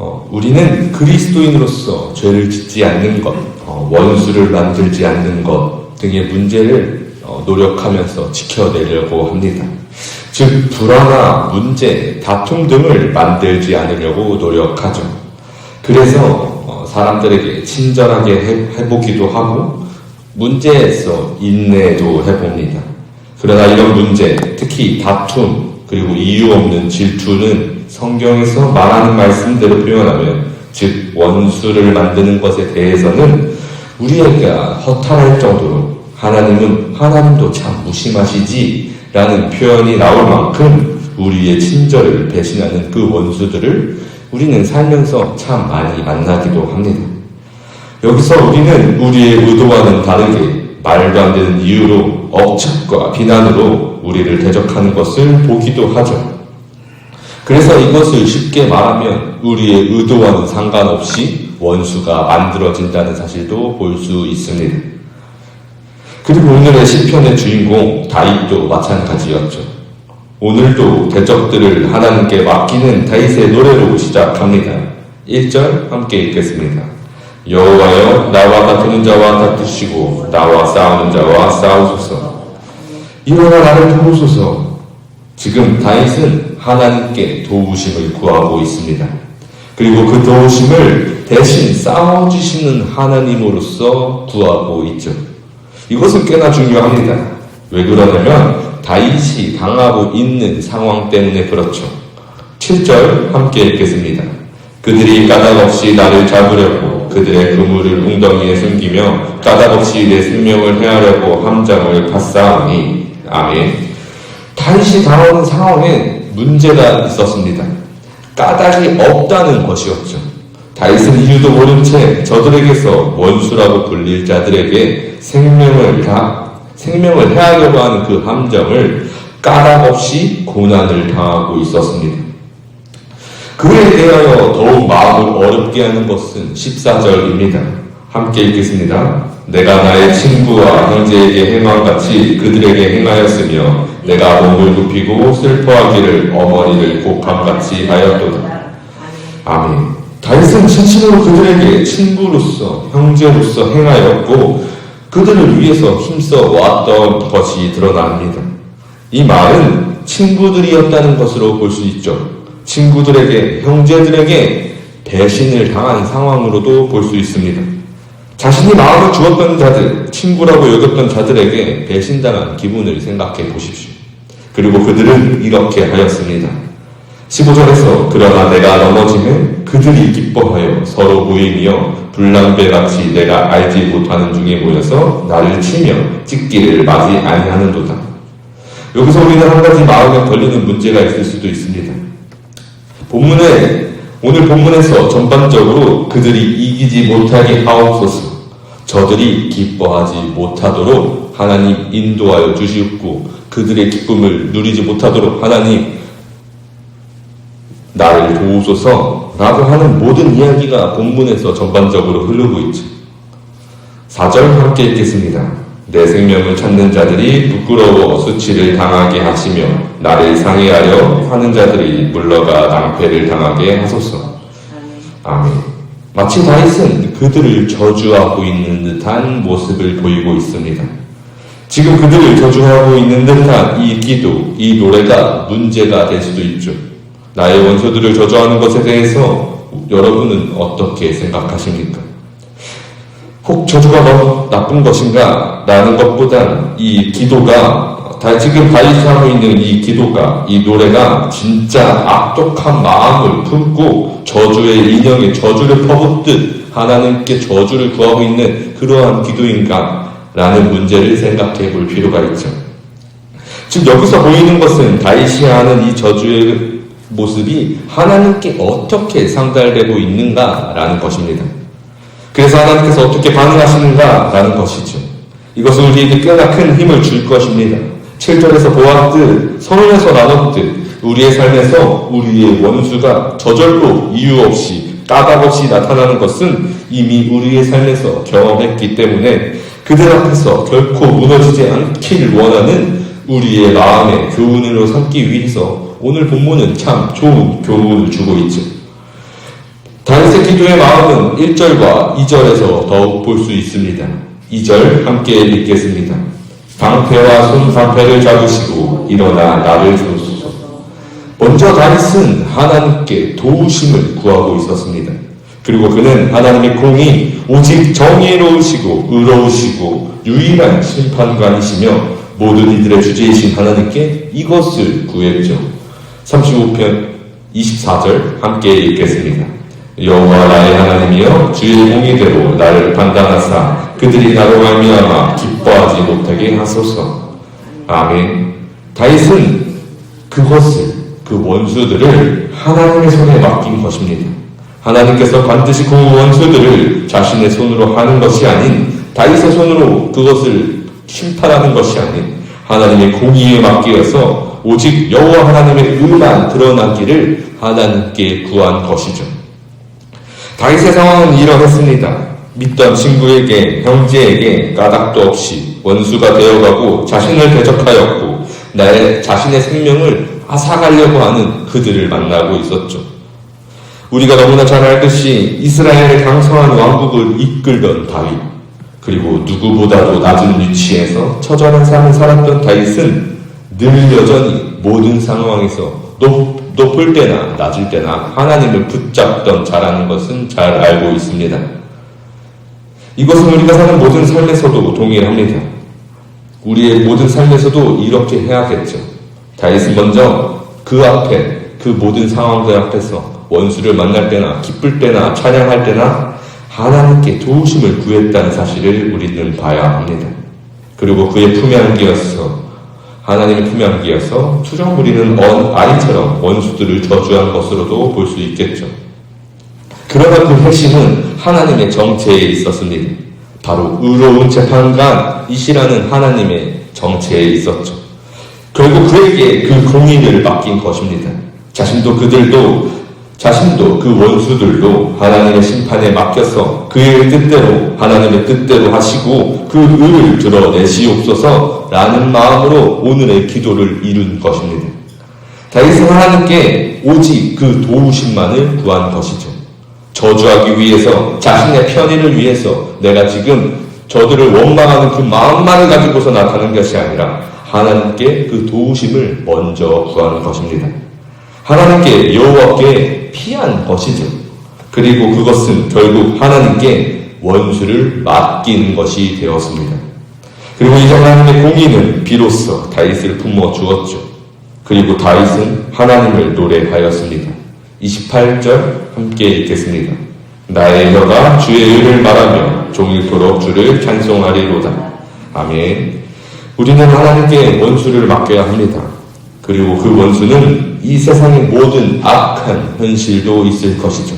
어, 우리는 그리스도인으로서 죄를 짓지 않는 것, 어, 원수를 만들지 않는 것 등의 문제를 어, 노력하면서 지켜내려고 합니다. 즉, 불화나 문제, 다툼 등을 만들지 않으려고 노력하죠. 그래서 어, 사람들에게 친절하게 해, 해보기도 하고, 문제에서 인내도 해봅니다. 그러나 이런 문제, 특히 다툼, 그리고 이유 없는 질투는 성경에서 말하는 말씀대로 표현하면, 즉, 원수를 만드는 것에 대해서는 우리에게 허탈할 정도로 하나님은, 하나님도 참 무심하시지, 라는 표현이 나올 만큼 우리의 친절을 배신하는 그 원수들을 우리는 살면서 참 많이 만나기도 합니다. 여기서 우리는 우리의 의도와는 다르게 말도 안 되는 이유로 억측과 비난으로 우리를 대적하는 것을 보기도 하죠. 그래서 이것을 쉽게 말하면 우리의 의도와는 상관없이 원수가 만들어진다는 사실도 볼 수 있습니다. 그리고 오늘의 시편의 주인공 다윗도 마찬가지였죠. 오늘도 대적들을 하나님께 맡기는 다윗의 노래로 시작합니다. 1절 함께 읽겠습니다. 여호와여 나와 다투는 자와 다투시고 나와 싸우는 자와 싸우소서. 일어나 나를 도우소서. 지금 다윗은 하나님께 도우심을 구하고 있습니다. 그리고 그 도우심을 대신 싸워주시는 하나님으로서 구하고 있죠. 이것은 꽤나 중요합니다. 왜 그러냐면 다윗이 당하고 있는 상황 때문에 그렇죠. 7절 함께 읽겠습니다. 그들이 까닭없이 나를 잡으려고 그들의 그물을 웅덩이에 숨기며 까닭없이 내 생명을 해하려고 함정을 파싸우니 아멘. 다윗이 당하는 상황에 문제가 있었습니다. 까닭이 없다는 것이었죠. 다윗은 이유도 모른 채 저들에게서 원수라고 불릴 자들에게 생명을 다 생명을 해하려고 하는 그 함정을 까닭 없이 고난을 당하고 있었습니다. 그에 대하여 더욱 마음을 어렵게 하는 것은 14절입니다. 함께 읽겠습니다. 내가 나의 친구와 형제에게 행함같이 그들에게 행하였으며 내가 몸을 굽히고 슬퍼하기를 어머니를 곡함같이 하였도다. 아멘. 다윗은 진심으로 그들에게 친구로서 형제로서 행하였고 그들을 위해서 힘써 왔던 것이 드러납니다. 이 말은 친구들이었다는 것으로 볼 수 있죠. 친구들에게, 형제들에게 배신을 당한 상황으로도 볼 수 있습니다. 자신이 마음을 주었던 자들, 친구라고 여겼던 자들에게 배신당한 기분을 생각해 보십시오. 그리고 그들은 이렇게 하였습니다. 15절에서 그러나 내가 넘어지면 그들이 기뻐하여 서로 모이며 불량배같이 내가 알지 못하는 중에 모여서 나를 치며 찢기를 맞이 아니하는도다. 여기서 우리는 한 가지 마음에 걸리는 문제가 있을 수도 있습니다. 본문에 오늘 본문에서 전반적으로 그들이 이기지 못하게 하옵소서. 저들이 기뻐하지 못하도록 하나님 인도하여 주시옵고 그들의 기쁨을 누리지 못하도록 하나님 나를 도우소서 라고 하는 모든 이야기가 본문에서 전반적으로 흐르고 있죠. 4절 함께 읽겠습니다. 내 생명을 찾는 자들이 부끄러워 수치를 당하게 하시며 나를 상해하려 하는 자들이 물러가 낭패를 당하게 하소서. 아멘. 마치 다윗은 그들을 저주하고 있는 듯한 모습을 보이고 있습니다. 지금 그들을 저주하고 있는 듯한 이 기도, 이 노래가 문제가 될 수도 있죠. 나의 원수들을 저주하는 것에 대해서 여러분은 어떻게 생각하십니까? 혹 저주가 너무 나쁜 것인가? 라는 것보단 이 기도가 다 지금 다윗이 하고 있는 이 기도가 이 노래가 진짜 악독한 마음을 품고 저주의 인형에 저주를 퍼붓듯 하나님께 저주를 구하고 있는 그러한 기도인가? 라는 문제를 생각해 볼 필요가 있죠. 지금 여기서 보이는 것은 하는 이 저주의 모습이 하나님께 어떻게 상달되고 있는가라는 것입니다. 그래서 하나님께서 어떻게 반응하시는가라는 것이죠. 이것은 우리에게 꽤나 큰 힘을 줄 것입니다. 7절에서 보았듯, 선언에서 나눴듯, 우리의 삶에서 우리의 원수가 저절로 이유 없이, 까닭 없이 나타나는 것은 이미 우리의 삶에서 경험했기 때문에 그들 앞에서 결코 무너지지 않길 원하는 우리의 마음의 교훈으로 삼기 위해서 오늘 본문은 참 좋은 교훈을 주고 있죠. 기도의 마음은 1절과 2절에서 더욱 볼 수 있습니다. 2절 함께 읽겠습니다. 방패와 손방패를 잡으시고 일어나 나를 주소서. 먼저 다윗은 하나님께 도우심을 구하고 있었습니다. 그리고 그는 하나님의 공이 오직 정의로우시고 의로우시고 유일한 심판관이시며 모든 이들의 주제이신 하나님께 이것을 구했죠. 35편 24절 함께 읽겠습니다. 여호와 나의 하나님이여 주의 공의대로 나를 판단하사 그들이 나로 말미암아 기뻐하지 못하게 하소서. 아멘. 다윗은 그것을 그 원수들을 하나님의 손에 맡긴 것입니다. 하나님께서 반드시 그 원수들을 자신의 손으로 하는 것이 아닌 다윗의 손으로 그것을 심판하는 것이 아닌 하나님의 공의에 맡기어서 오직 여호와 하나님의 의만 드러나기를 하나님께 구한 것이죠. 다윗의 상황은 이러했습니다. 믿던 친구에게 형제에게 까닭도 없이 원수가 되어가고 자신을 대적하였고 나의 자신의 생명을 앗아가려고 하는 그들을 만나고 있었죠. 우리가 너무나 잘 알듯이 이스라엘의 강성한 왕국을 이끌던 다윗 그리고 누구보다도 낮은 위치에서 처절한 삶을 살았던 다윗은 늘 여전히 모든 상황에서 높, 높을 때나 낮을 때나 하나님을 붙잡던 자라는 것은 잘 알고 있습니다. 이것은 우리가 사는 모든 삶에서도 동일합니다. 우리의 모든 삶에서도 이렇게 해야겠죠. 다윗은 먼저 그 앞에 그 모든 상황들 앞에서 원수를 만날 때나 기쁠 때나 찬양할 때나 하나님께 도우심을 구했다는 사실을 우리는 봐야 합니다. 그리고 그의 품에 안기어서 하나님의 품에 안기어서 투정 부리는 언 아이처럼 원수들을 저주한 것으로도 볼 수 있겠죠. 그러나 그 핵심은 하나님의 정체에 있었습니다. 바로 의로운 재판관이시라는 하나님의 정체에 있었죠. 결국 그에게 그 공의를 맡긴 것입니다. 자신도 그들도 자신도 그 원수들도 하나님의 심판에 맡겨서 그의 뜻대로 하나님의 뜻대로 하시고 그 의를 드러내시옵소서 라는 마음으로 오늘의 기도를 이룬 것입니다. 다윗은 하나님께 오직 그 도우심만을 구한 것이죠. 저주하기 위해서 자신의 편의를 위해서 내가 지금 저들을 원망하는 그 마음만을 가지고서 나타는 것이 아니라 하나님께 그 도우심을 먼저 구하는 것입니다. 하나님께 여호와께 피한 것이죠. 그리고 그것은 결국 하나님께 원수를 맡기는 것이 되었습니다. 그리고 이제 하나님의 공의는 비로소 다윗을 품어 주었죠. 그리고 다윗은 하나님을 노래하였습니다. 28절 함께 읽겠습니다. 나의 혀가 주의 의를 말하며 종일토록 주를 찬송하리로다. 아멘. 우리는 하나님께 원수를 맡겨야 합니다. 그리고 그 원수는 이 세상의 모든 악한 현실도 있을 것이죠.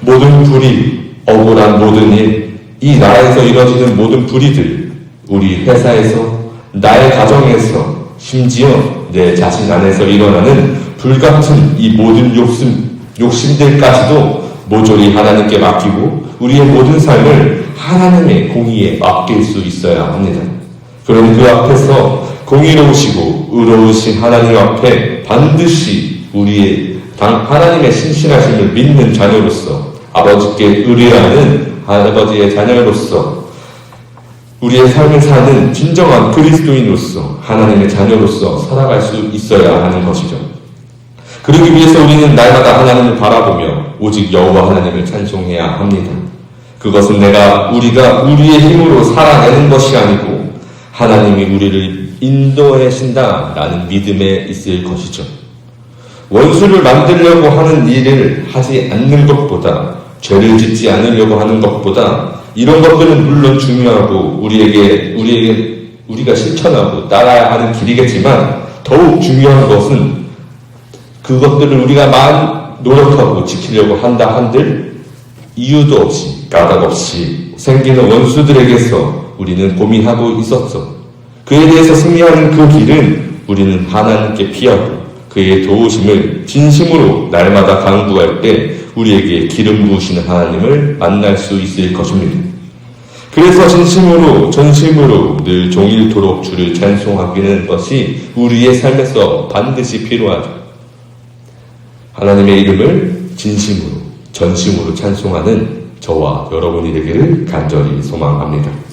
모든 불의, 억울한 모든 일, 이 나라에서 이뤄지는 모든 불의들, 우리 회사에서, 나의 가정에서, 심지어 내 자신 안에서 일어나는 불같은 이 모든 욕심, 욕심들까지도 모조리 하나님께 맡기고 우리의 모든 삶을 하나님의 공의에 맡길 수 있어야 합니다. 그럼 그 앞에서 공의로우시고 의로우신 하나님 앞에 반드시 우리의 하나님의 신실하심을 믿는 자녀로서 아버지께 의뢰하는 아버지의 자녀로서 우리의 삶을 사는 진정한 그리스도인으로서 하나님의 자녀로서 살아갈 수 있어야 하는 것이죠. 그러기 위해서 우리는 날마다 하나님을 바라보며 오직 여호와 하나님을 찬송해야 합니다. 그것은 내가 우리가 우리의 힘으로 살아내는 것이 아니고 하나님이 우리를 인도하신다라는 믿음에 있을 것이죠. 원수를 만들려고 하는 일을 하지 않는 것보다 죄를 짓지 않으려고 하는 것보다 이런 것들은 물론 중요하고 우리에게 우리에게 우리가 실천하고 따라야 하는 길이겠지만 더욱 중요한 것은 그것들을 우리가 만 노력하고 지키려고 한다 한들 이유도 없이 까닭 없이 생기는 원수들에게서 우리는 고민하고 있었어. 그에 대해서 승리하는 그 길은 우리는 하나님께 피하고 그의 도우심을 진심으로 날마다 강구할 때 우리에게 기름 부으시는 하나님을 만날 수 있을 것입니다. 그래서 진심으로 전심으로 늘 종일토록 주를 찬송하기는 것이 우리의 삶에서 반드시 필요하죠. 하나님의 이름을 진심으로 전심으로 찬송하는 저와 여러분이 되기를 간절히 소망합니다.